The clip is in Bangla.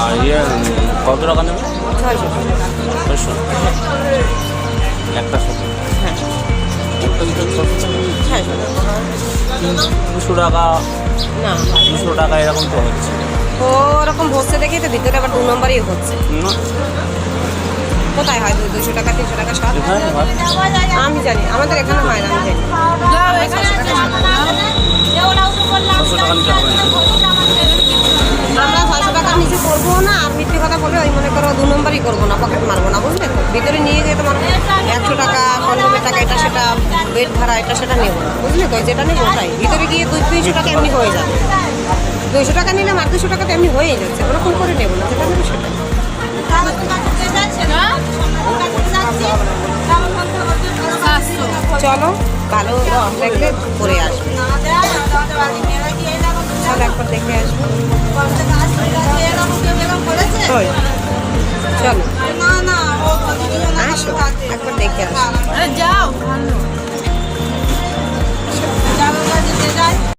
আর ইয়ে কত টাকা নেবে? ছয়শো। ছয়শো? একটা শো হ্যাঁ? দুশো টাকা না দুশো টাকা এরকম তো হচ্ছে। ও ওরকম হচ্ছে দেখেই তো ভিতরে আবার দু নম্বরই হচ্ছে। কোথায় হয় দুশো টাকা তিনশো টাকা সাত আমি জানি আমাদের এখানে হয় না আমি জানি। ছশো টাকা নিতে ভিতরে নিয়ে গিয়ে তোমার একশো টাকা কন্ডমের টাকা এটা সেটা বেড ভাড়া এটা সেটা নেব বুঝলে তো? যেটা নেব ওটাই। ভিতরে গিয়ে দুই দুইশো টাকা এমনি হয়ে যাবে। দুইশো টাকা নিলাম আর দুশো টাকা তো এমনি হয়েই যাচ্ছে। ওরকম করে নেব না। যেটা নেব সেটা চলো ভালো দেখলে পরে আসবে। চলো একবার দেখে আসব। চলো। আসো একবার দেখে আসো। যাও।